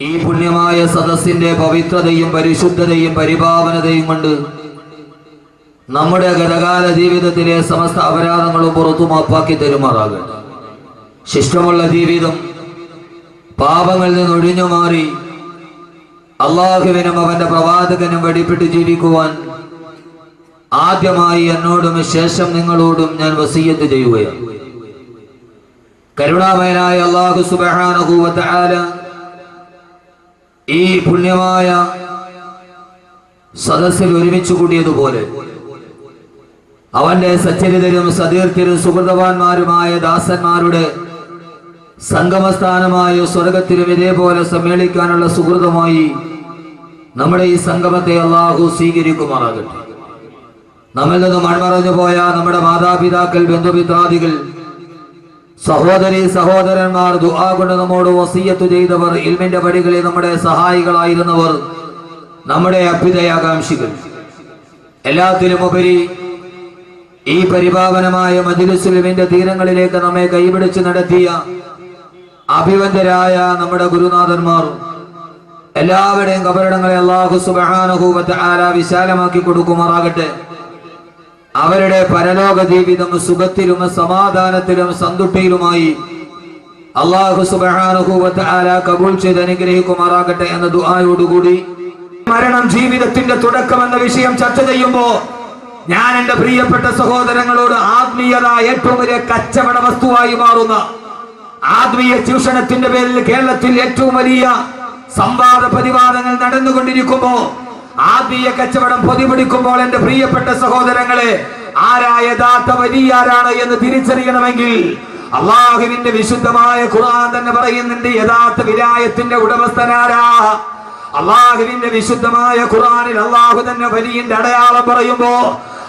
ഈ പുണ്യമായ സദസ്സിന്റെ പവിത്രതയും പരിശുദ്ധതയും പരിപാവനതയും കൊണ്ട് നമ്മുടെ ഗതകാല ജീവിതത്തിലെ സമസ്ത അപരാധങ്ങളും പുറത്തു മാപ്പാക്കി തരുമാറാകട്ടെ. ശിഷ്ടമുള്ള ജീവിതം പാപങ്ങളിൽ നിന്ന് ഒഴിഞ്ഞു മാറി അള്ളാഹുവിനും അവന്റെ പ്രവാചകനും വെടിപ്പെട്ട് ജീവിക്കുവാൻ ആദ്യമായി എന്നോടും ശേഷം നിങ്ങളോടും ഞാൻ വസീയത്ത് ചെയ്യുകയാണ്. കരുണാമയനായ അള്ളാഹു സുബാനുഭൂവത്ത ആല ഈ പുണ്യമായ സദസ്സിൽ ഒരുമിച്ച് കൂടിയതുപോലെ അവന്റെ സച്ചരിതരും സതീർത്ഥരും സുഹൃതവാന്മാരുമായ ദാസന്മാരുടെ സംഗമസ്ഥാനമായ സ്വർഗത്തിലും ഇതേപോലെ സമ്മേളിക്കാനുള്ള സുഹൃതമായി നമ്മുടെ ഈ സംഗമത്തെ അള്ളാഹു സ്വീകരിക്കുമാറാകട്ടെ. നമ്മിൽ നിന്ന് മൺമറഞ്ഞു പോയ നമ്മുടെ മാതാപിതാക്കൾ ബന്ധുമിത്രാദികൾ സഹോദരി സഹോദരന്മാർ ദുആ കൊണ്ട് നമ്മോട് വസീയത്ത് ചെയ്തവർ ഇൽമിന്റെ പടികളിൽ നമ്മുടെ സഹായികളായിരുന്നവർ നമ്മുടെ അഭ്യുദയാകാംക്ഷികൾ എല്ലാത്തിലുമുപരി ഈ പരിപാവനമായ മജുലുസ്ലിമിന്റെ തീരങ്ങളിലേക്ക് നമ്മെ കൈപിടിച്ച് നടത്തിയ അഭിവന്ദരായ നമ്മുടെ ഗുരുനാഥന്മാർ എല്ലാവരുടെയും കബറിടങ്ങളെ അള്ളാഹു സുബാനുഭൂവത്തെ ആല വിശാലമാക്കി കൊടുക്കുമാറാകട്ടെ. അവരുടെ പരലോക ജീവിതം സുഖത്തിലും സമാധാനത്തിലും സന്തുഷ്ടിയിലുമായി അള്ളാഹു സുബാനുഭൂവത്ത് കബൂൾ ചെയ്ത് അനുഗ്രഹിക്കുമാറാകട്ടെ എന്ന ദുആയോടുകൂടി മരണം ജീവിതത്തിന്റെ തുടക്കം എന്ന വിഷയം ചർച്ച ചെയ്യുമ്പോ ഞാൻ എന്റെ പ്രിയപ്പെട്ട സഹോദരങ്ങളോട് ആത്മീയത ഏറ്റവും വലിയ കച്ചവട വസ്തുവായി മാറുന്ന ആത്മീയ ചൂഷണത്തിന്റെ പേരിൽ കേരളത്തിൽ ഏറ്റവും വലിയ സംവാദ പ്രതിവാദങ്ങൾ നടന്നുകൊണ്ടിരിക്കുമ്പോ ആത്മീയ കച്ചവടം പൊതിപിടിക്കുമ്പോൾ എന്റെ പ്രിയപ്പെട്ട സഹോദരങ്ങളെ ആരാ യഥാർത്ഥ വലിയാരാണ് എന്ന് തിരിച്ചറിയണമെങ്കിൽ അള്ളാഹുവിന്റെ വിശുദ്ധമായ ഖുർആൻ തന്നെ പറയുന്നുണ്ട് യഥാർത്ഥ വിലായത്തിന്റെ ഉടമസ്ഥനാരാ. അള്ളാഹുവിന്റെ വിശുദ്ധമായ ഖുർആനിൽ അള്ളാഹു തന്നെ വലിയന്റെ അടയാളം പറയുമ്പോ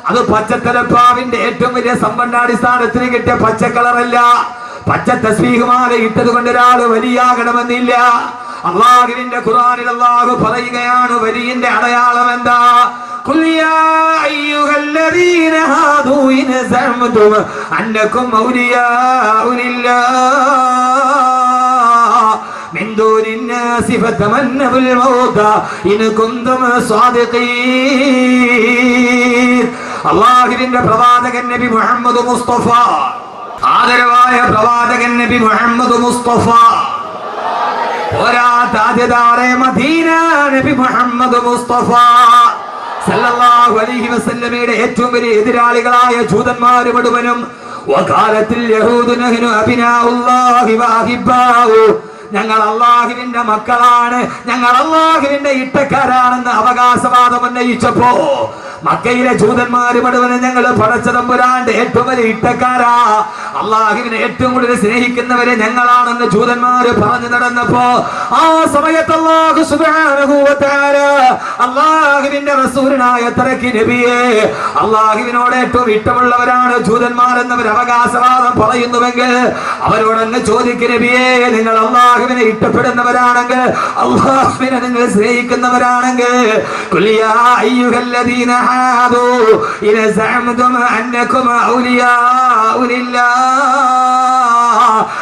അത് പച്ചത്തലപ്പാവിന്റെ ഏറ്റവും വലിയ സമ്പന്നാടിസ്ഥാനത്തിന് കിട്ടിയ പച്ച കളറല്ല പച്ച തസ്ബീഹുമാല ഇട്ടത് കൊണ്ട് ഒരാൾ വലിയാകണമെന്നില്ല അള്ളാഹുവിന്റെ ഖുർആനിൽ അള്ളാഹു പറയുകയാണ് വലിയന്റെ അടയാളം എന്താ قل يا أيها الذين هادوا إن زعمتم أنكم أولياء لله من دون الناس فتمنوا الموت إن كنتم صادقين അള്ളാഹുവിന്റെ പ്രവാചകൻ നബി മുഹമ്മദ് മുസ്തഫ ആദരവായ പ്രവാചകൻ നബി മുഹമ്മദ് മുസ്തഫ. പോരാത്ത ആദ്യതാറെ മദീന നബി മുഹമ്മദ് മുസ്തഫ. സല്ലല്ലാഹു അലൈഹി വസല്ലമയുടെ ഏറ്റവും വലിയ എതിരാളികളായ ജൂതന്മാര് മുഴുവനും വകാലത്തിൽ യഹൂദു നഹ്നു അബിനാഉല്ലാഹി വഹിബ്ബാഉ ഞങ്ങൾ അള്ളാഹുവിന്റെ മക്കളാണ് ഞങ്ങൾ അള്ളാഹുവിന്റെ ഇട്ടക്കാരാണെന്ന് അവകാശവാദം ഉന്നയിച്ചപ്പോ മക്കയിലെ ജൂതന്മാര് മുഴുവനും ഞങ്ങൾ പടച്ചതമ്പുരാന്റെ ഏറ്റവും വലിയ ഇട്ടക്കാരാ. അള്ളാഹുവിനെ ഏറ്റവും കൂടുതൽ സ്നേഹിക്കുന്നവരെ ഞങ്ങളാണെന്ന് ജൂതന്മാര് പറഞ്ഞു നടന്നപ്പോ ആ സമയത്ത് അള്ളാഹുവിന്റെ റസൂലിനായ തറക്കി നബിയെ അള്ളാഹുവിനോട് ഏറ്റവും ഇഷ്ടമുള്ളവരാണ് ജൂതന്മാർ എന്നവർ അവകാശവാദം പറയുന്നുവെങ്കിൽ അവരോടങ്ങ് ചോദിക്കും നബിയെ നിങ്ങൾ അള്ളാഹുവിനെ ഇഷ്ടപ്പെടുന്നവരാണെങ്കിൽ അള്ളാഹുവിനെ നിങ്ങൾ സ്നേഹിക്കുന്നവരാണെങ്കിൽ അയ്യുഹല്ലദീന ترحابوا إذا زعمتم أنكم أولياء لله.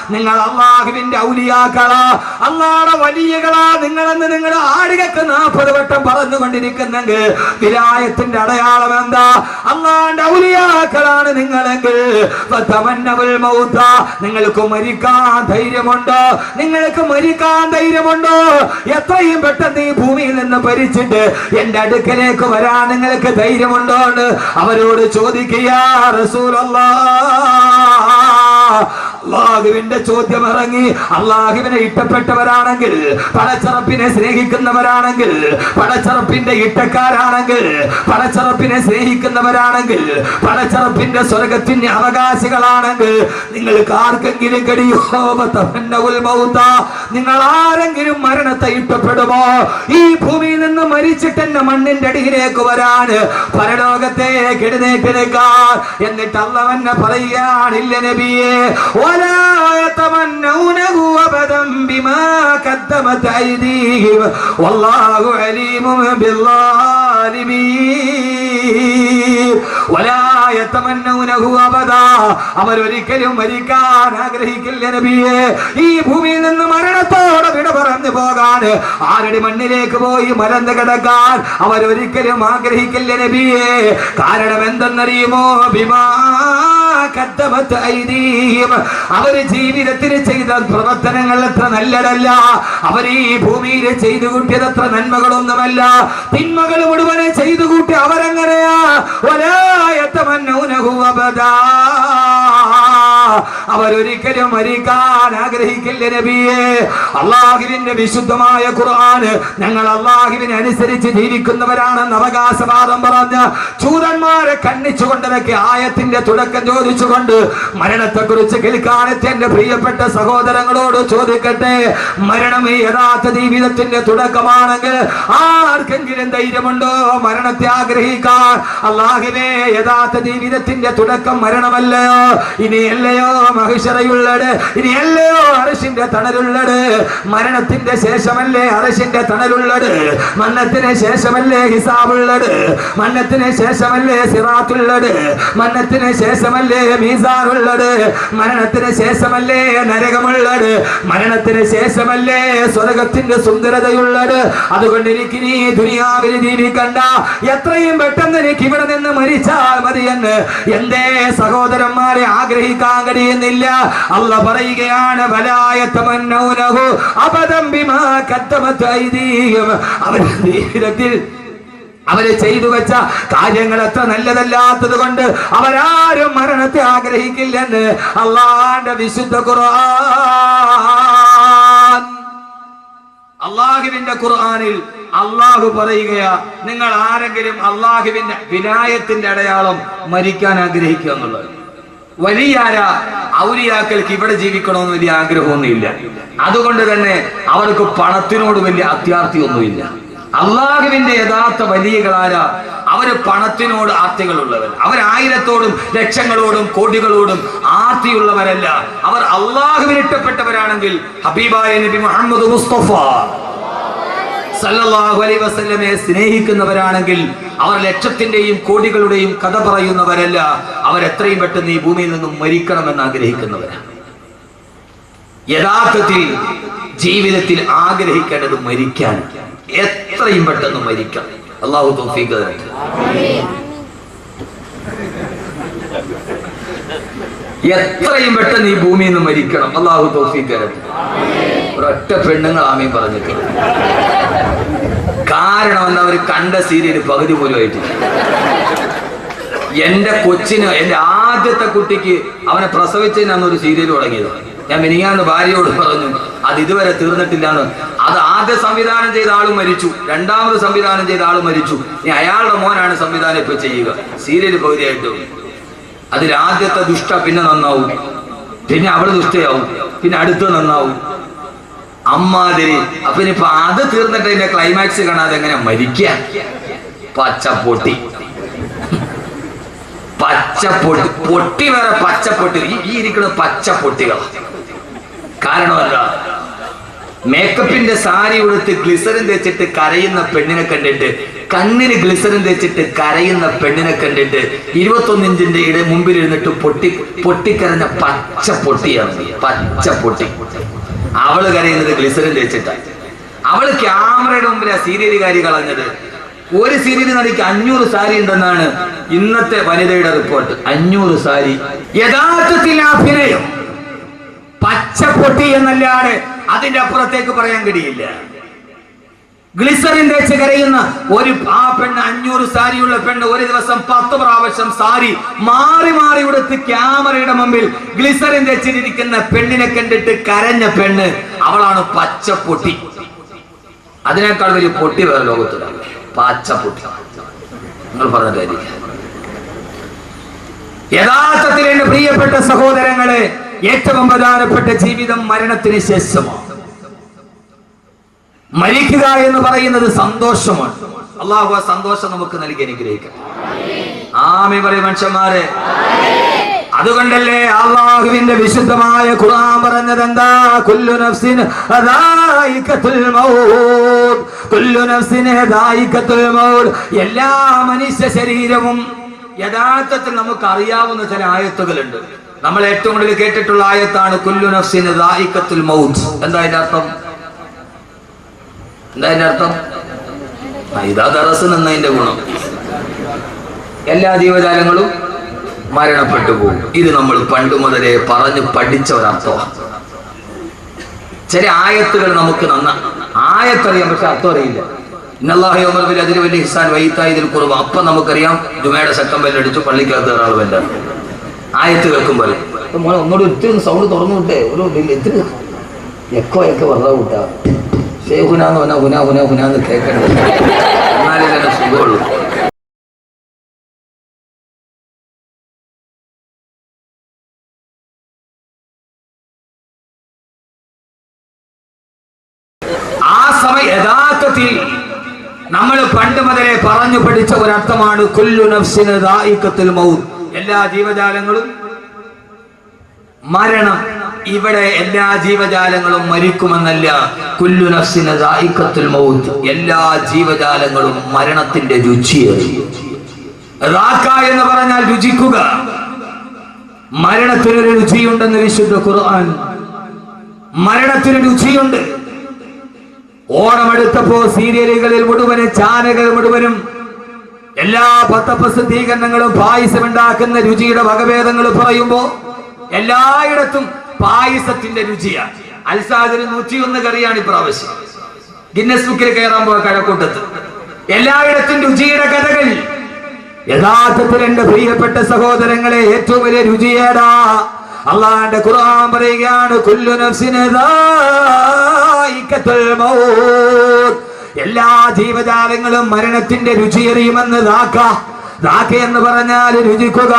നിങ്ങൾ അള്ളാഹുവിന്റെ ഔലിയാക്കളാ. അള്ളാടെ വലിയകളാ നിങ്ങളെന്ന് നിങ്ങൾ ആടുകൾക്ക് നാൽപ്പത് വട്ടം പറഞ്ഞുകൊണ്ടിരിക്കുന്നെങ്കിൽ വിലായത്തിന്റെ അടയാളം എന്താ? അള്ളാന്റെ ഔലിയാക്കളാണ് നിങ്ങളെങ്കിൽ. നിങ്ങൾക്ക് മരിക്കാൻ ധൈര്യമുണ്ടോ? നിങ്ങൾക്ക് മരിക്കാൻ ധൈര്യമുണ്ടോ? എത്രയും പെട്ടെന്ന് ഈ ഭൂമിയിൽ നിന്ന് ഭരിച്ചിട്ട് എന്റെ അടുക്കലേക്ക് വരാൻ നിങ്ങൾക്ക് ധൈര്യമുണ്ടോ അവരോട് ചോദിക്കുക അള്ളാഹുവിന്റെ ചോദ്യം ഇറങ്ങി. അള്ളാഹുവിനെ ഇഷ്ടപ്പെട്ടവരാണെങ്കിൽ പടച്ചറപ്പിനെ സ്നേഹിക്കുന്നവരാണെങ്കിൽ പടച്ചറപ്പിന്റെ ഇട്ടക്കാരാണെങ്കിൽ പടച്ചറപ്പിനെ സ്നേഹിക്കുന്നവരാണെങ്കിൽ പടച്ചറപ്പിന്റെ സ്വർഗത്തിന്റെ അവകാശികളാണെങ്കിൽ നിങ്ങൾക്ക് ആർക്കെങ്കിലും കഴിയോ തമന്നവുൽ നിങ്ങൾ ആരെങ്കിലും മരണത്തെ ഇഷ്ടപ്പെടുമോ? ഈ ഭൂമിയിൽ നിന്ന് മരിച്ചിട്ട് എന്നെ മണ്ണിന്റെ അടിയിലേക്ക് വരാൻ പരലോകത്തേക്ക് എഴുന്നേറ്റ് എന്നിട്ട് അള്ളവന്നെ പറയുകയാണില്ല നബിയെ ولا يتمنونه أبدا بما قدمت أيديهم والله عليم بالله الظالمين ولا يتمنونه أبدا അവരൊരിക്കലും മരിക്കാൻ ആഗ്രഹിക്കില്ല നബിയെ ഈ ഭൂമിയിൽ നിന്ന് മരണത്തോടെ വിട പറഞ്ഞു പോകാൻ ആരുടെ മണ്ണിലേക്ക് പോയി മലന്ന് കിടക്കാൻ അവരൊരിക്കലും ആഗ്രഹിക്കില്ല നബിയെ കാരണം എന്തെന്നറിയുമോ ബിമാ കദ്ദമത്ത് ഐദീഹിം. അവർ ജീവിതത്തിൽ ചെയ്ത പ്രവർത്തനങ്ങൾ എത്ര നല്ലതല്ല. അവർ ഈ ഭൂമിയിൽ ചെയ്തു കൂട്ടിയത് എത്ര നന്മകളൊന്നുമല്ല. തിന്മകൾ മുഴുവനെ ചെയ്തു കൂട്ടി അവരങ്ങനെയാ. ഒരാ അബദാ. അവരൊരിക്കലും മരിക്കാൻ ആഗ്രഹിക്കില്ല നബിയെ. അള്ളാഹുവിന്റെ വിശുദ്ധമായ ഖുർആന് ഞങ്ങൾ അള്ളാഹുവിനെ അനുസരിച്ച് ജീവിക്കുന്നവരാണെന്ന് അവകാശവാദം പറഞ്ഞ ചൂതന്മാരെ കണ്ണിച്ചുകൊണ്ടതൊക്കെ ആയത്തിന്റെ തുടക്കം ചോദിച്ചുകൊണ്ട് മരണത്തെ കുറിച്ച് കേൾക്കാനെത്തി എന്റെ പ്രിയപ്പെട്ട സഹോദരങ്ങളോട് ചോദിക്കട്ടെ മരണം ഈ യഥാർത്ഥ ജീവിതത്തിന്റെ തുടക്കമാണെങ്കിൽ ആർക്കെങ്കിലും ധൈര്യമുണ്ടോ മരണത്തെ ആഗ്രഹിക്കാൻ? അള്ളാഹുവേ യഥാർത്ഥ ജീവിതത്തിന്റെ തുടക്കം മരണമല്ലയോ? ഇനിയല്ലയോ? മഹിഷറയുള്ളത് ഇനിയല്ലയോ അറിശിന്റെ തണലുള്ളത് മരണത്തിന്റെ ശേഷമല്ലേ അറിശിന്റെ തണലുള്ളത് മരണത്തിന് ശേഷമല്ലേ ഹിസാബുള്ളത് മരണത്തിന് ശേഷമല്ലേ സിറാത്തുള്ളത് മരണത്തിന് ശേഷമല്ലേ മീസാറുള്ളത് മരണത്തിന് ശേഷമല്ലേ നരകമുള്ളത് മരണത്തിന് ശേഷമല്ലേ സ്വർഗത്തിന്റെ സുന്ദരതയുള്ളത് അതുകൊണ്ട് എനിക്ക് നീ ദുനിയാവിൽ ജീവിക്കണ്ട. എത്രയും പെട്ടെന്ന് എനിക്ക് ഇവിടെ നിന്ന് മരിച്ചാൽ മതിയെന്ന് എന്റെ സഹോദരന്മാരെ ആഗ്രഹിക്കാൻ കഴിയുന്നില്ല അല്ല പറയുകയാണ് അബദം ബിമാ അവർ ചെയ്തു വെച്ച കാര്യങ്ങൾ എത്ര നല്ലതല്ലാത്തത് കൊണ്ട് അവരാരും മരണത്തെ ആഗ്രഹിക്കില്ലെന്ന് അള്ളാന്റെ വിശുദ്ധ ഖുർആൻ. അള്ളാഹുവിന്റെ ഖുർആനിൽ അള്ളാഹു പറയുകയാ നിങ്ങൾ ആരെങ്കിലും അള്ളാഹുവിന്റെ വിനായത്തിന്റെ അടയാളം മരിക്കാൻ ആഗ്രഹിക്കുക എന്നുള്ളത്. വലിയ ആരാ ഔലിയാക്കൾക്ക് ഇവിടെ ജീവിക്കണമെന്ന് വലിയ ആഗ്രഹമൊന്നുമില്ല. അതുകൊണ്ട് തന്നെ അവർക്ക് പണത്തിനോട് വലിയ അത്യാർത്ഥിയൊന്നുമില്ല. അള്ളാഹുവിന്റെ യഥാർത്ഥ വലിയകളാരാ? അവർ പണത്തിനോട് ആർത്തികളുള്ളവർ. അവർ ആയിരത്തോടും ലക്ഷങ്ങളോടും കോടികളോടും ആർത്തിയുള്ളവരല്ല. അവർ അള്ളാഹുവിന് ഇഷ്ടപ്പെട്ടവരാണെങ്കിൽ ഹബീബായ നബി മുഹമ്മദ് മുസ്തഫ. സല്ലല്ലാഹു അലൈഹി വസല്ലമയെ സ്നേഹിക്കുന്നവരാണെങ്കിൽ അവർ ലക്ഷത്തിന്റെയും കോടികളുടെയും കഥ പറയുന്നവരല്ല. അവർ എത്രയും പെട്ടെന്ന് ഈ ഭൂമിയിൽ നിന്നും മരിക്കണമെന്ന് ആഗ്രഹിക്കുന്നവരാണ്. യഥാർത്ഥത്തിൽ ജീവിതത്തിൽ ആഗ്രഹിക്കേണ്ടത് മരിക്കാൻ. എത്രയും പെട്ടെന്ന് മരിക്കാം. അള്ളാഹു തൗഫീഖ് തരട്ടെ. എത്രയും പെട്ടെന്ന് ഈ ഭൂമിയിൽ നിന്ന് മരിക്കണം. അള്ളാഹു തൗഫീഖ് തരട്ടെ. ഒരൊറ്റ പെണ്ണുങ്ങൾ ആമീൻ പറഞ്ഞിട്ടില്ല കാരണം എന്താ? അവർ കണ്ട സീരിയൽ പകുതി പോലും ആയിട്ടില്ല. എന്റെ കൊച്ചിന് എന്റെ ആദ്യത്തെ കുട്ടിക്ക് അവനെ പ്രസവിച്ചതിന് അന്ന് ഒരു സീരിയൽ തുടങ്ങിയത്. ഞാൻ മിനിങ്ങാന്ന് ഭാര്യയോട് പറഞ്ഞു അത് ഇതുവരെ തീർന്നിട്ടില്ലാന്ന്. അത് ആദ്യ സംവിധാനം ചെയ്ത ആൾ മരിച്ചു. രണ്ടാമത് സംവിധാനം ചെയ്ത ആൾ മരിച്ചു. ഇനി അയാളുടെ മോനാണ് സംവിധാനം ഇപ്പൊ ചെയ്യുക. സീരിയൽ പകുതിയായിട്ട്. അതിൽ ആദ്യത്തെ ദുഷ്ട പിന്നെ നന്നാവും. പിന്നെ അവൾ ദുഷ്ടയാവും. പിന്നെ അടുത്ത് നന്നാവും. അമ്മാതിരി. അപ്പൊ ഇനിയിപ്പൊ അത് തീർന്നിട്ട് ഇതിന്റെ ക്ലൈമാക്സ് കാണാതെ എങ്ങനെ മരിക്ക? പച്ചപ്പൊട്ടി. പച്ചപ്പൊട്ടി. പൊട്ടി വേറെ പച്ചപ്പൊട്ടി. ഈ ഇരിക്കുന്ന പച്ചപ്പൊട്ടികൾ കാരണമല്ല മേക്കപ്പിന്റെ സാരി ഉടുത്ത് ഗ്ലിസറിൻ തേച്ചിട്ട് കരയുന്ന പെണ്ണിനെ കണ്ടിട്ട് കണ്ണിന് ഗ്ലിസറിൻ തേച്ചിട്ട് കരയുന്ന പെണ്ണിനെ കണ്ടിട്ട് ഇരുപത്തൊന്നിഞ്ചിന്റെ ഇട മുമ്പിൽ ഇരുന്നിട്ട് പൊട്ടി പൊട്ടിക്കരഞ്ഞ പച്ച പൊട്ടിയാണ് പച്ച പൊട്ടി അവൾ കരയുന്നത് ഗ്ലിസറിൻ തേച്ചിട്ടാണ് അവൾ ക്യാമറയുടെ മുമ്പിൽ ആ സീരിയലുകാരി കളഞ്ഞത്. ഒരു സീരിയൽ നടിക്ക് അഞ്ഞൂറ് സാരി ഉണ്ടെന്നാണ് ഇന്നത്തെ വനിതയുടെ റിപ്പോർട്ട്. അഞ്ഞൂറ് സാരി. യഥാർത്ഥത്തിൽ അഭിനയം. പച്ചപ്പൊട്ടി എന്നല്ലാതെ അതിന്റെ അപ്പുറത്തേക്ക് പറയാൻ കഴിയില്ല. ഗ്ലിസറിൻ തേച്ച് കരയുന്ന ഒരു ആ പെണ്ണ് അഞ്ഞൂറ് സാരിയുള്ള പെണ്ണ് ഒരു ദിവസം പത്ത് പ്രാവശ്യം സാരി മാറി മാറി ഉടുത്ത് ക്യാമറയുടെ മുമ്പിൽ ഗ്ലിസറിൻ തേച്ചിരിക്കുന്ന പെണ്ണിനെ കണ്ടിട്ട് കരഞ്ഞ പെണ്ണ് അവളാണ് പച്ചപ്പൊട്ടി. അതിനേക്കാൾ വലിയ പൊട്ടി വേറെ ലോകത്തിലാണ്. പച്ചപ്പൊട്ടി. നിങ്ങൾ പറഞ്ഞ യഥാർത്ഥത്തിൽ എന്റെ പ്രിയപ്പെട്ട സഹോദരങ്ങളെ ഏറ്റവും പ്രധാനപ്പെട്ട ജീവിതം മരണത്തിന് ശേഷമാണ്. മരിക്കുക എന്ന് പറയുന്നത് സന്തോഷമാണ്. അള്ളാഹു ആ സന്തോഷം നമുക്ക് നൽകി അനുഗ്രഹിക്കാം. ആമി പറയും മനുഷ്യന്മാരെ. അതുകൊണ്ടല്ലേ അള്ളാഹുവിന്റെ വിശുദ്ധമായ ഖുർആൻ പറഞ്ഞത് എന്താ? കുല്ലു നഫ്സിൻ അദായികത്തുൽ മൗത് കുല്ലു നഫ്സിൻ ദായിഖത്തുൽ മൗത് എല്ലാ മനുഷ്യ ശരീരവും യഥാർത്ഥത്തിൽ നമുക്ക് അറിയാവുന്ന ചില ആയത്തുകളുണ്ട്. നമ്മൾ ഏറ്റവും കൂടുതൽ കേട്ടിട്ടുള്ള ആയത്താണ് കുല്ലു നഫ്സിൻ ദായിഖത്തുൽ മൗത് എന്താ അതിന്റെ അർത്ഥം? എന്താ അതിന്റെ അർത്ഥം? ഇതാ തറസ് നിന്നതിന്റെ ഗുണം. എല്ലാ ജീവജാലങ്ങളും മരണപ്പെട്ടു പോകും. ഇത് നമ്മൾ പണ്ട് മുതലേ പറഞ്ഞ് പഠിച്ച ഒരർത്ഥമാണ് ചില ആയത്തുകൾ നമുക്ക് നന്ന ആയത്തറിയാം പക്ഷെ അർത്ഥം അറിയില്ല. ഇന്നല്ലാഹി ഒമർബിൽ അതിന് വലിയ ഹിസാൻ വൈത്തായി ഇതിൽ കുറവ് അപ്പം നമുക്കറിയാം ജുമയുടെ ശക്തം ബെല്ലടിച്ചു പള്ളിക്കകത്ത് ഒരാൾ വല്ല ആയത്ത് കേൾക്കുമ്പോൾ മോനെ ഒന്നുകൂടി ഒത്തിരി സൗണ്ട് തുറന്നു വിട്ടേ. ഒരു ഇത്തിരി എക്കോ ഒക്കെ വെറുതെ വിട്ടാ ഷേ ഹുനാന്ന് പറഞ്ഞാൽ ഹുന ഹുന ഹുനാന്ന് കേൾക്കണം എന്നാലേ തന്നെ സുഖമുള്ളൂ. ആ സമയം നമ്മൾ പണ്ട് മുതലേ പറഞ്ഞു പഠിച്ച ഒരർത്ഥമാണ് കുല്ലു നഫ്സിന് ദായിഖത്തുൽ മൗത്ത്. എല്ലാ ജീവജാലങ്ങളും മരണം. ഇവിടെ എല്ലാ ജീവജാലങ്ങളും മരിക്കുമെന്നല്ല. കുല്ലു നഫ്സിന് മൗത്ത്. എല്ലാ ജീവജാലങ്ങളും മരണത്തിന്റെ രുചിയേറി റാക്ക എന്ന് പറഞ്ഞാൽ രുചിക്കുക. മരണത്തിനൊരു രുചിയുണ്ടെന്ന് വിശുദ്ധ ഖുർആൻ. മരണത്തിന് രുചിയുണ്ട്. ഓണമെടുത്തപ്പോ സീരിയലുകളിൽ മുഴുവനും ചാനകൾ മുഴുവനും എല്ലാ പത്രപ്രസിദ്ധീകരണങ്ങളും പായസം ഉണ്ടാക്കുന്ന രുചിയുടെ വകഭേദങ്ങൾ പറയുമ്പോ എല്ലായിടത്തും പായസത്തിന്റെ രുചിയാണ് അൽസാദിന് നൂറ്റിയൊന്ന് കറിയാണ് ഇപ്രാവശ്യം. ഗിന്നസ് ബുക്കിൽ കയറാൻ പോയ കഴക്കൂട്ടത്ത്. എല്ലായിടത്തും രുചിയുടെ കഥകൾ. യഥാർത്ഥത്തിൽ എന്റെ പ്രിയപ്പെട്ട സഹോദരങ്ങളെ ഏറ്റവും വലിയ രുചിയേടാ അള്ളാന്റെ ഖുർആൻ പറയുകയാണ് കുല്ലു. എല്ലാ ജീവജാലങ്ങളും മരണത്തിന്റെ രുചി അറിയുമെന്ന് ദാക്ക എന്ന് പറഞ്ഞാൽ രുചിക്കുക.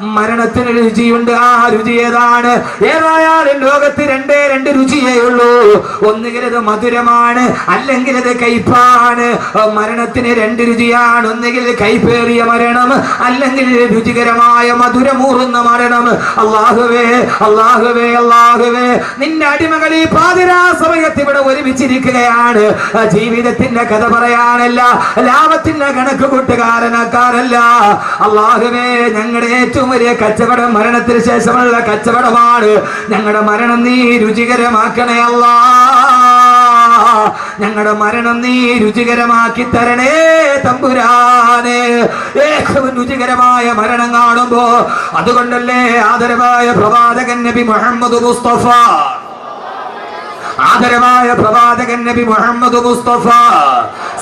മരണത്തിന് രുചിയുണ്ട്. ആ രുചി ഏതാണ്? ഏതായാലും ലോകത്ത് രണ്ടേ രണ്ട് രുചിയേ ഉള്ളൂ. ഒന്നുകിൽ അത് മധുരമാണ് അല്ലെങ്കിൽ അത് കയ്പാണ്. മരണത്തിന് രണ്ട് രുചിയാണ്. ഒന്നുകിൽ കൈപ്പേറിയ മരണം അല്ലെങ്കിൽ രുചികരമായ മധുരമൂറുന്ന മരണം. അള്ളാഹുവേ അള്ളാഹുവേ അള്ളാഹുവേ. നിന്റെ അടിമകൾ ഈ പാതിരാ സമയത്ത് ഇവിടെ ഒരുമിച്ചിരിക്കുകയാണ്. ജീവിതത്തിന്റെ കഥ പറയാനല്ല ലാഭത്തിന്റെ കണക്ക് കൂട്ടുകാരനാക്കാരല്ല അള്ളാഹുവേ ഞങ്ങളുടെ ഏറ്റവും വലിയ കച്ചവടം മരണത്തിന് ശേഷമുള്ള കച്ചവടമാണ്. ഞങ്ങളുടെ മരണം നീ രുചികരമാക്കണേ അല്ലാ. ഞങ്ങളുടെ മരണം നീ രുചികരമാക്കി തരണേ തമ്പുരാനെ. ഏറ്റവും രുചികരമായ മരണം കാണുമ്പോ അതുകൊണ്ടല്ലേ ആദരവായ പ്രവാചകൻ നബി മുഹമ്മദ് മുസ്തഫ ആദരവായ പ്രവാചകൻ നബി മുഹമ്മദ് മുസ്തഫ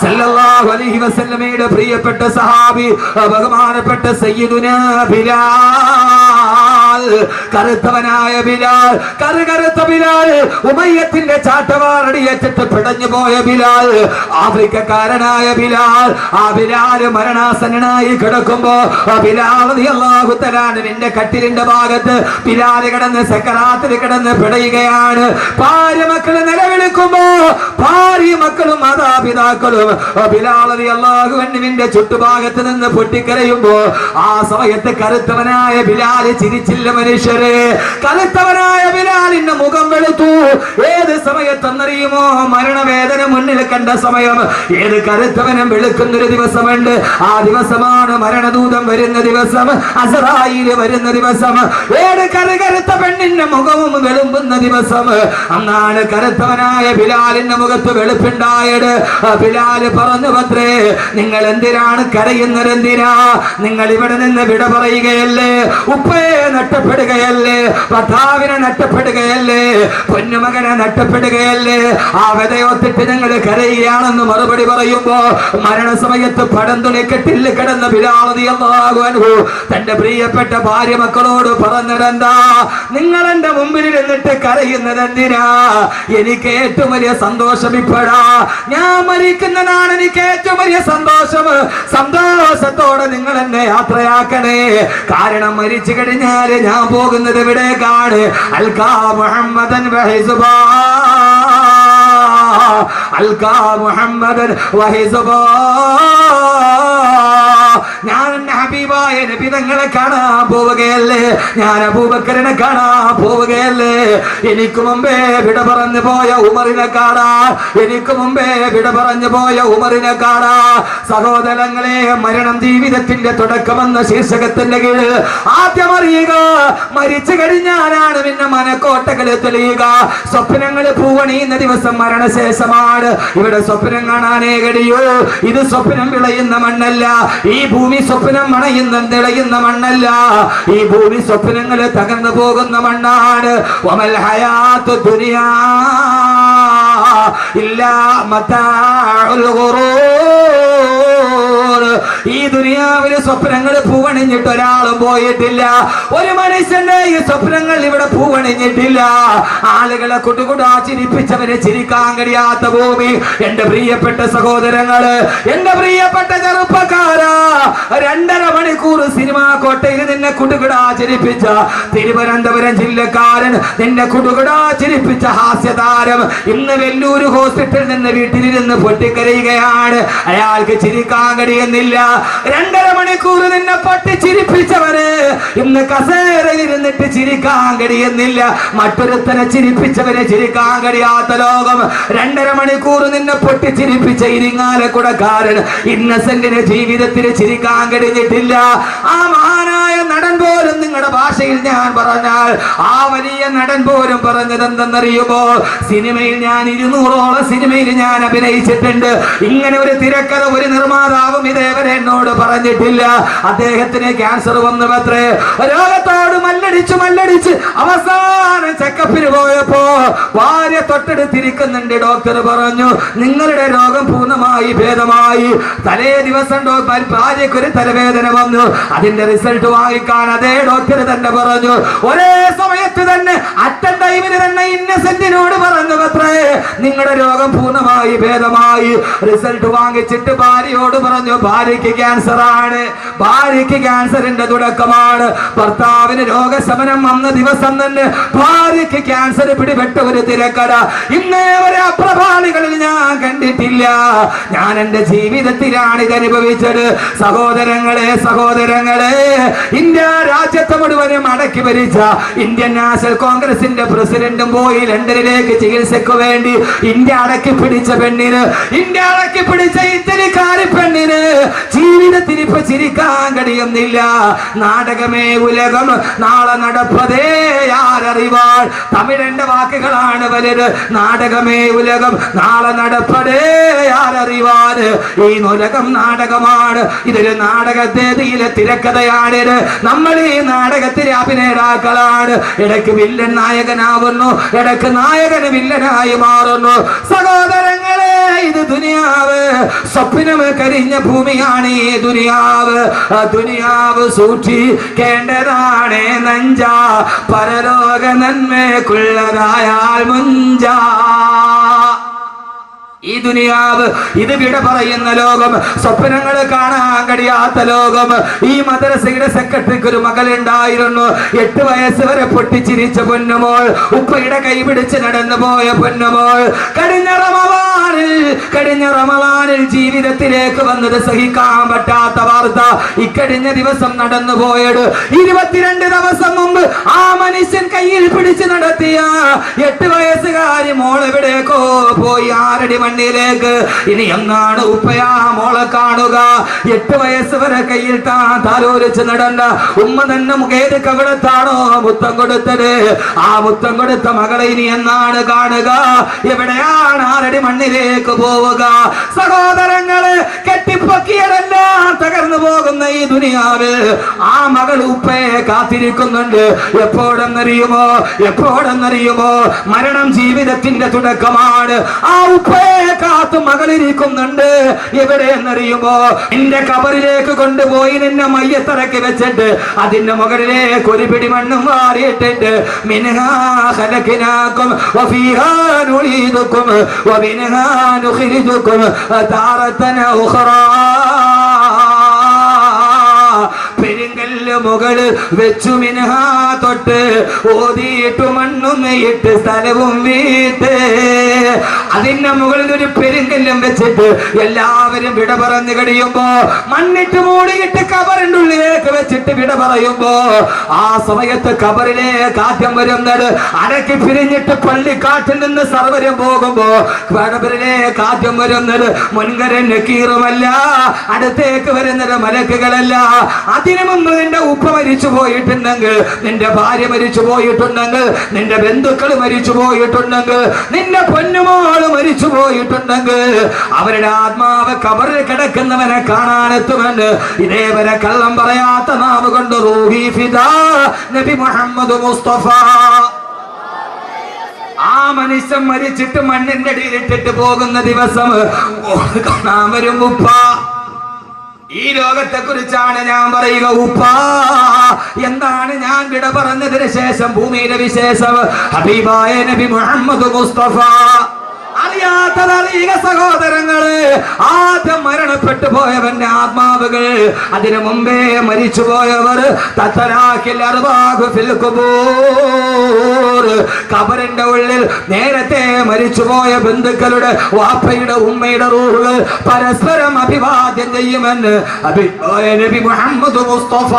സല്ലല്ലാഹു അലൈഹി വസല്ലമയുടെ പ്രിയപ്പെട്ട സഹാബി ബഹുമാനപ്പെട്ട സയ്യിദുന ബിലാൽ കറുത്തവനായ ബിലാൽ കറുകറുത്ത ബിലാൽ ഉമയ്യത്തിന്റെ ചാട്ടവാറടിയേറ്റിട്ട് പിടഞ്ഞു പോയ ബിലാൽ ആഫ്രിക്കക്കാരനായ ബിലാൽ ആ ബിലാൽ മരണാസന്നനായി കിടക്കുമ്പോ ബിലാൽ റളിയല്ലാഹു തആല നിന്റെ കട്ടിലിന്റെ ഭാഗത്ത് ബിലാൽ കിടന്ന് സക്കറാത്തിൽ കിടന്ന് പിടയുകയാണ്. ഭാര്യ മക്കൾ നിലവിളിക്കുമ്പോ ഭാര്യ മക്കളും മാതാപിതാക്കളും ബിലാളതി അള്ളാഹുവിന്റെ ചുറ്റുഭാഗത്ത് നിന്ന് പൊട്ടിക്കരയുമ്പോ ആ സമയത്ത് കറുത്തവനായ ബിലാൽ ചിരിച്ചില്ല മനുഷ്യരെ. കറുത്തവനായ ബിലാലിന്റെ മുഖം വെളുത്തു. ഏത് സമയത്തെന്നറിയുമോ? മരണവേദന മുന്നിൽ കണ്ട സമയം. ഏത് കറുത്തവനും വെളുക്കുന്നൊരു ദിവസമുണ്ട്. ആ ദിവസമാണ് മരണദൂതം വരുന്ന ദിവസം. അസറായിൽ വരുന്ന ദിവസം. ഏത് കരുകരുത്ത പെണ്ണിന്റെ മുഖവും വെളുമ്പുന്ന ദിവസം. അന്നാണ് കറുത്തവനായ ബിലാലിന്റെ മുഖത്ത് വെളുപ്പുണ്ടായത്. ബിലാൽ പറഞ്ഞു പത്രേ നിങ്ങൾ എന്തിനാണ് കരയുന്നത് എന്തിനാ? നിങ്ങൾ ഇവിടെ നിന്ന് വിട പറയുകയല്ലേ? ഉപ്പയെ നഷ്ടപ്പെടുകയല്ലേ? ഭർത്താവിനെ നഷ്ടപ്പെടുകയല്ലേ? പൊന്നുമകനെ നഷ്ടപ്പെടുകയല്ലേ? ആ വിതയോത്തിട്ട് ഞങ്ങൾ കരയുകയാണെന്ന് മറുപടി പറയുമ്പോ മരണസമയത്ത് പടം കെട്ടിൽ കിടന്ന ബിലാളതി അള്ളാഹു തന്റെ പ്രിയപ്പെട്ട ഭാര്യ മക്കളോട് പറഞ്ഞതെന്താ? നിങ്ങൾ എന്റെ മുമ്പിൽ നിന്നിട്ട് കരയുന്നത് എന്തിനാ? എനിക്ക് ഏറ്റവും വലിയ സന്തോഷം ഇപ്പോഴാ. ഞാൻ മരിക്കുന്നതാണ് എനിക്ക് ഏറ്റവും വലിയ സന്തോഷം. സന്തോഷത്തോടെ നിങ്ങൾ എന്നെ യാത്രയാക്കണേ. കാരണം മരിച്ചു കഴിഞ്ഞാൽ ഞാൻ പോകുന്നത് എവിടേക്കാണ്? അൽക്കാ മുഹമ്മദൻ വഹിസുബാ അൽക്കാ മുഹമ്മദൻ വഹിസുബാ ഞാൻ ഹബീബായ നബിതങ്ങളെ കാണാൻ പോവുകയല്ലേ? ഞാൻ അബൂബക്കറിനെ കാണാൻ പോവുകയല്ലേ? എനിക്ക് മുമ്പേ വിട പറഞ്ഞു പോയ ഉമറിനെ കാണാൻ എനിക്ക് മുമ്പേ വിട പറഞ്ഞു പോയ ഉമറിനെ കാണാൻ. സഹോദരങ്ങളെ മരണം ജീവിതത്തിന്റെ തുടക്കമെന്ന ശീർഷകത്തിന്റെ കീഴിൽ ആദ്യം അറിയുക മരിച്ചു കഴിഞ്ഞാലാണ് പിന്നെ മനക്കോട്ടകളെ തെളിയുക. സ്വപ്നങ്ങൾ പൂവണിയുന്ന ദിവസം മരണശേഷമാണ്. ഇവിടെ സ്വപ്നം കാണാനേ കഴിയൂ. ഇത് സ്വപ്നം വിളയുന്ന മണ്ണല്ല. ഈ ഭൂമി സ്വപ്നം മണയുന്ന തിളയുന്ന മണ്ണല്ല. ഈ ഭൂമി സ്വപ്നങ്ങൾ തകർന്നു പോകുന്ന മണ്ണാണ്. വമൽ ഹയാത്ത് ദുനിയാ. ഇല്ലാ മതാഉൽ ഖുറൂർ ഈ ദുനിയാവിലെ സ്വപ്നങ്ങൾ പൂവണിഞ്ഞിട്ട് ഒരാളും പോയിട്ടില്ല. ഒരു മനുഷ്യന്റെ ഈ സ്വപ്നങ്ങൾ ഇവിടെ പൂവണിഞ്ഞിട്ടില്ല. ആളുകളെ കുട്ടുകുടാ ചിരിപ്പിച്ചവരെ ചിരിക്കാൻ കഴിയാത്ത ഭൂമി. എന്റെ പ്രിയപ്പെട്ട സഹോദരങ്ങൾ എന്റെ പ്രിയപ്പെട്ട ചെറുപ്പക്കാരാ രണ്ടര മണിക്കൂർ സിനിമാ കോട്ടയിൽ നിന്നെ കുട്ടുകുടാ ചിരിപ്പിച്ച തിരുവനന്തപുരം ജില്ലക്കാരൻ നിന്നെ കുട്ടുകുടാ ചിരിപ്പിച്ച ഹാസ്യതാരം ഇന്ന് വെല്ലൂര് ഹോസ്പിറ്റലിൽ നിന്ന് വീട്ടിലിരുന്ന് പൊട്ടിക്കരയുകയാണ്. അയാൾക്ക് ചിരിക്കാൻ കഴിയുന്നില്ല രണ്ടര മണിക്കൂർ നിന്നെ പൊട്ടി ചിരിപ്പിച്ചവന് ഇന്ന് കസേരയിൽ ഇരുന്നിട്ട് ചിരിക്കാൻ കഴിയുന്നില്ല. മറ്റൊരുത്തനെ ചിരിപ്പിച്ചവനെ ചിരിക്കാൻ കഴിയാത്ത ലോകം. രണ്ടര മണിക്കൂർ നിന്നെ പൊട്ടി ചിരിപ്പിച്ച ഇരിങ്ങാലക്കുടക്കാരൻ ഇന്നസെന്റിന് ജീവിതത്തിൽ ചിരിക്കാൻ കഴിഞ്ഞിട്ടില്ല. ആ മഹാനായ നടൻ പോലും നിങ്ങളുടെ ഭാഷയിൽ ഞാൻ പറഞ്ഞാൽ ആ വലിയ നടൻ പോലും പറഞ്ഞത് എന്തെന്നറിയുമോ? സിനിമയിൽ ഞാൻ ഇരുന്നൂറോളം സിനിമയിൽ ഞാൻ അഭിനയിച്ചിട്ടുണ്ട്. ഇങ്ങനെ ഒരു തിരക്കഥ ഒരു നിർമ്മാതാവും ഇതേവരെ എന്നോട് പറഞ്ഞിട്ടില്ല. അദ്ദേഹത്തിന് ക്യാൻസർ വന്നു അത്രേ രോഗത്തോട് മല്ലടിച്ച് മല്ലടിച്ച് അവസാന ചെക്കപ്പിന് പോയപ്പോ ഭാര്യ തൊട്ടടുത്തിരിക്കുന്നുണ്ട്. ഡോക്ടർ പറഞ്ഞു നിങ്ങളുടെ രോഗം പൂർണമായി ഭേദമായി. തലേ ദിവസം ഭാര്യയ്ക്ക് ഒരു തലവേദന വന്നു. അതിന്റെ റിസൾട്ട് വാങ്ങിക്കാൻ അതേ ഡോക്ടർ തന്നെ പറഞ്ഞു. ഒരേ സമയത്ത് തന്നെ അറ്റൻ ടൈമിന് തന്നെ ഇന്നസെന്റിനോട് പറഞ്ഞു അത്രേ നിങ്ങളുടെ രോഗം പൂർണമായി ഭേദമായി. റിസൾട്ട് വാങ്ങിച്ചിട്ട് ഭാര്യയോട് പറഞ്ഞു ഭാര്യയ്ക്ക് ക്യാൻസർ ആണ് ഭാര്യയ്ക്ക് ക്യാൻസറിന്റെ തുടക്കമാണ്. ഭർത്താവിന് രോഗശമനം വന്ന ദിവസം തന്നെ ഭാര്യയ്ക്ക് ക്യാൻസർ പിടിപെട്ട ഒരു തിരക്കട ഇന്നേ വരെ അപ്രഭാളികളിൽ ഞാൻ കണ്ടിട്ടില്ല. ഞാൻ എന്റെ ജീവിതത്തിലാണ് ഇത് അനുഭവിച്ചത് സഹോദരങ്ങളെ സഹോദരങ്ങളെ ഇന്ത്യ രാജ്യത്തെ മുഴുവനും അടക്കി ഭരിച്ച ഇന്ത്യൻ നാഷണൽ കോൺഗ്രസിന്റെ പ്രസിഡന്റും പോയി ലണ്ടനിലേക്ക് ചികിത്സയ്ക്ക് വേണ്ടി ഇന്ത്യ അടക്കി പിടിച്ച പെണ്ണിന് ഇന്ത്യ അടക്കി പിടിച്ച ഇറ്റലിക്കാരി പെണ്ണിന് ജീവിതത്തിൽ ഇപ്പൊ ചിരിക്കാൻ കഴിയുന്നില്ല. നാടകമേ ഉലകം നാളെ നടപ്പതേ ആരറിവാൾ. തമിഴന്റെ വാക്കുകളാണ് വലുത്. നാടകമേ ഉലകം നാളെ നടപ്പതേ ആരറിവാൾ. ഈ ഉലകം നാടകമാണ്. ഇതൊരു നാടകത്തേതിയിലെ തിരക്കഥയാണിത് നമ്മൾ ഈ നാടകത്തിലെ അഭിനേതാക്കളാണ്. ഇടയ്ക്ക് വില്ലൻ നായകനാവുന്നു. ഇടയ്ക്ക് നായകന് വില്ലനായി മാറുന്നു. സഹോദരങ്ങളെ ഇത് ദുനിയാവ് സ്വപ്നം കരിഞ്ഞ ഭൂമിയാണ് ഈ ദുനിയാവ്. ദുനിയാവ് സൂക്ഷിക്കേണ്ടതാണ് നഞ്ച. പരലോക നന്മയ്ക്കുള്ളതായാൽ മുഞ്ചാ. ഈ ദുനിയാവ് ഇത് വിട പറയുന്ന ലോകം സ്വപ്നങ്ങൾ കാണാൻ കഴിയാത്ത ലോകം. ഈ മദ്രസയുടെ സെക്രട്ടറിക്ക് ഒരു മകളുണ്ടായിരുന്നു. എട്ട് വയസ്സ് വരെ പൊട്ടിച്ചിരിച്ച പൊന്നുമോൾ ഉപ്പയുടെ കൈ പിടിച്ച് നടന്നു പോയ പൊന്നുമോൾ. കഴിഞ്ഞ റമവാനിൽ കഴിഞ്ഞ റമവാനിൽ ജീവിതത്തിലേക്ക് വന്നത് സഹിക്കാൻ പറ്റാത്ത വാർത്ത. ഇക്കഴിഞ്ഞ ദിവസം നടന്നു പോയത് ഇരുപത്തിരണ്ട് ദിവസം മുമ്പ് ആ മനുഷ്യൻ കയ്യിൽ പിടിച്ച് നടത്തിയ എട്ട് വയസ്സുകാരി മോൾ എവിടേക്കോ പോയി ആരടി മണ്ണിലേക്ക് ഇനി എന്നാണ് ഉപ്പയാ മോളെ കാണുക? എട്ട് വയസ്സ് വരെ കയ്യിൽ താൻ താലോലിച്ച് നടന്ന. ഉമ്മ തന്നെ മുഖേത് കവിടത്താണോ മുത്തം കൊടുത്തത്. ആ മുത്തം കൊടുത്ത മകളെ ഇനി എന്നാണ് കാണുക? എവിടെയാണ് ആരടി മണ്ണിലേക്ക് പോവുക? സഹോദരങ്ങൾ കെട്ടിപ്പൊക്കിയതെല്ലാം തകർന്നു പോകുന്ന ഈ ദുനിയാവ്. ആ മകൾ ഉപ്പയെ കാത്തിരിക്കുന്നുണ്ട്. എപ്പോഴെന്നറിയുമോ? എപ്പോഴെന്നറിയുമോ? മരണം ജീവിതത്തിന്റെ തുടക്കമാണ്. ആ ഉപ്പയെ കാത്തു മകളിരിക്കുന്നുണ്ട്. എവിടെ എന്നറിയുമോ? നിന്റെ കബറിലേക്ക് കൊണ്ടുപോയി നിന്നെ മയ്യത്തിറക്കി വെച്ചിട്ട് അതിന്റെ മുകളിലേക്ക് ഒരു പിടി മണ്ണും മാറിയിട്ടിട്ട് മിനഹാഹലക്കിനാക്കും ഖലഖനാകും വഫീഹാ നുഈദുകും വമിൻഹാ നുഖ്രിജുകും താറത്തൻ ഉഖ്റാ. പെരുങ്കല്ല് മുകൾ വെച്ചു മിനഹാ തൊട്ട് ഓതിയിട്ട് മണ്ണും ഇട്ട് സ്ഥലവും വീട്ട്. അതിന്റെ മുകളിൽ ഒരു പെരുങ്കല്ലം വെച്ചിട്ട് എല്ലാവരും വിട പറഞ്ഞു കഴിയുമ്പോ മണ്ണിട്ട് മൂടിയിട്ട് കബറിന്റെ ഉള്ളിലേക്ക് വെച്ചിട്ട് വിട പറയുമ്പോ ആ സമയത്ത് കബറിലേക്ക് ആദ്യം വരുന്നത് അരക്ക് പിരിഞ്ഞിട്ട് പള്ളിക്കാട്ടിൽ നിന്ന് സർവരും പോകുമ്പോ കബറിലേക്ക് ആദ്യം വരുന്നത് മുൻകര നക്കീറുമല്ല അടുത്തേക്ക് വരുന്നത് മലക്കുകളല്ല. അതിനു മുമ്പ് നിന്റെ ഉപ്പ മരിച്ചു പോയിട്ടുണ്ടെങ്കിൽ നിന്റെ ഭാര്യ മരിച്ചു പോയിട്ടുണ്ടെങ്കിൽ നിന്റെ ബന്ധുക്കൾ മരിച്ചു പോയിട്ടുണ്ടെങ്കിൽ നിന്റെ പൊന്നുമോൾ മരിച്ചു പോയിട്ടുണ്ടെങ്കിൽ അവരുടെ ആത്മാവ് കബറിൽ കിടക്കുന്നവനെ കാണാനെത്തുമെന്ന് ഇതേവരെ കള്ളം പറയാത്ത നാവ് കൊണ്ട് റൂഹി ഫിദാ നബി മുഹമ്മദ് മുസ്തഫ. ആ മനുഷ്യൻ മരിച്ചിട്ട് മണ്ണിന്റെ അടിയിലിട്ടിട്ട് പോകുന്ന ദിവസം കാണാൻ വരും ഉപ്പ. ഈ ലോകത്തെ കുറിച്ചാണ് ഞാൻ പറയുക. ഉപ്പ എന്താണ് ഞാൻ വിട പറഞ്ഞതിന് ശേഷം? ഭൂമിയുടെ വിശേഷം. ഹബീബായ നബി മുഹമ്മദ് മുസ്തഫ. അറിയാത്തതറിയുക സഹോദരങ്ങൾ ആദ്യം മരണപ്പെട്ടു പോയവന്റെ ആത്മാവുകൾ അതിനു മുമ്പേ മരിച്ചു പോയവർ. കബറിന്റെ ഉള്ളിൽ നേരത്തെ മരിച്ചുപോയ ബന്ധുക്കളുടെ വാപ്പയുടെ ഉമ്മയുടെ റൂഹുകൾ പരസ്പരം അഭിവാദ്യം ചെയ്യുമെന്ന് നബി മുഹമ്മദ് മുസ്തഫ.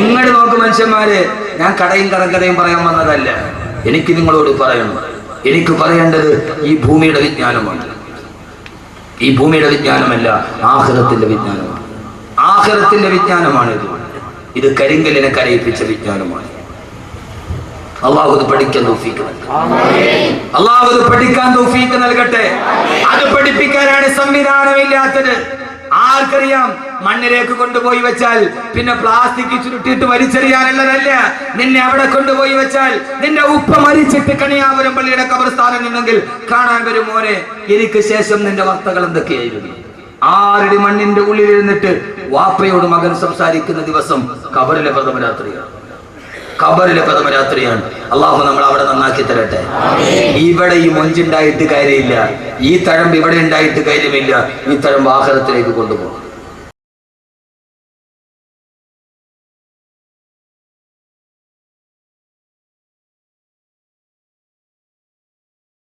നിങ്ങൾ നോക്ക് മനുഷ്യന്മാര് ഞാൻ കടയും കടക്കഥയും പറയാൻ വന്നതല്ല എനിക്ക് നിങ്ങളോട് പറയണം. എനിക്ക് പറയേണ്ടത് ഈ ഭൂമിയുടെ വിജ്ഞാനമാണ്. ഈ ഭൂമിയുടെ വിജ്ഞാനമല്ല ആഹൃതത്തിന്റെ വിജ്ഞാനമാണ്. ആഹൃതത്തിന്റെ വിജ്ഞാനമാണ് ഇത്. കരിങ്കലിനെ കരയിപ്പിച്ച വിജ്ഞാനമാണ്. അള്ളാഹു പഠിക്കാൻ തൗഫീക്ക്. അള്ളാഹു പഠിക്കാൻ നൽകട്ടെ. അത് പഠിപ്പിക്കാനാണ് സംവിധാനമില്ലാത്തത്. ആർക്കറിയാം മണ്ണിലേക്ക് കൊണ്ടുപോയി വെച്ചാൽ പിന്നെ പ്ലാസ്റ്റിക് ചുരുട്ടിട്ട് വലിച്ചെറിയാനുള്ളതല്ല. നിന്നെ അവിടെ കൊണ്ടുപോയി വെച്ചാൽ നിന്റെ ഉപ്പ മരിച്ചിട്ട് കണിയാപുരം പള്ളിയുടെ കബർസ്ഥാനം നിന്നെങ്കിൽ കാണാൻ വരും മോനെ. എനിക്ക് ശേഷം നിന്റെ വാർത്തകൾ എന്തൊക്കെയായിരുന്നു? ആറടി മണ്ണിന്റെ ഉള്ളിൽ ഇരുന്നിട്ട് വാപ്പയോട് മകൻ സംസാരിക്കുന്ന ദിവസം കബറിലെ പ്രഥമ പ്രഥമ രാത്രിയാണ്. അള്ളാഹു നമ്മൾ അവിടെ നന്നാക്കി തരട്ടെ. ഇവിടെ ഈ മൊഞ്ചുണ്ടായിട്ട് കാര്യമില്ല. ഈ തഴമ്പ് ഇവിടെ ഉണ്ടായിട്ട് കാര്യമില്ല. ഈ തഴമ്പ് ആഹാരത്തിലേക്ക് കൊണ്ടുപോകും.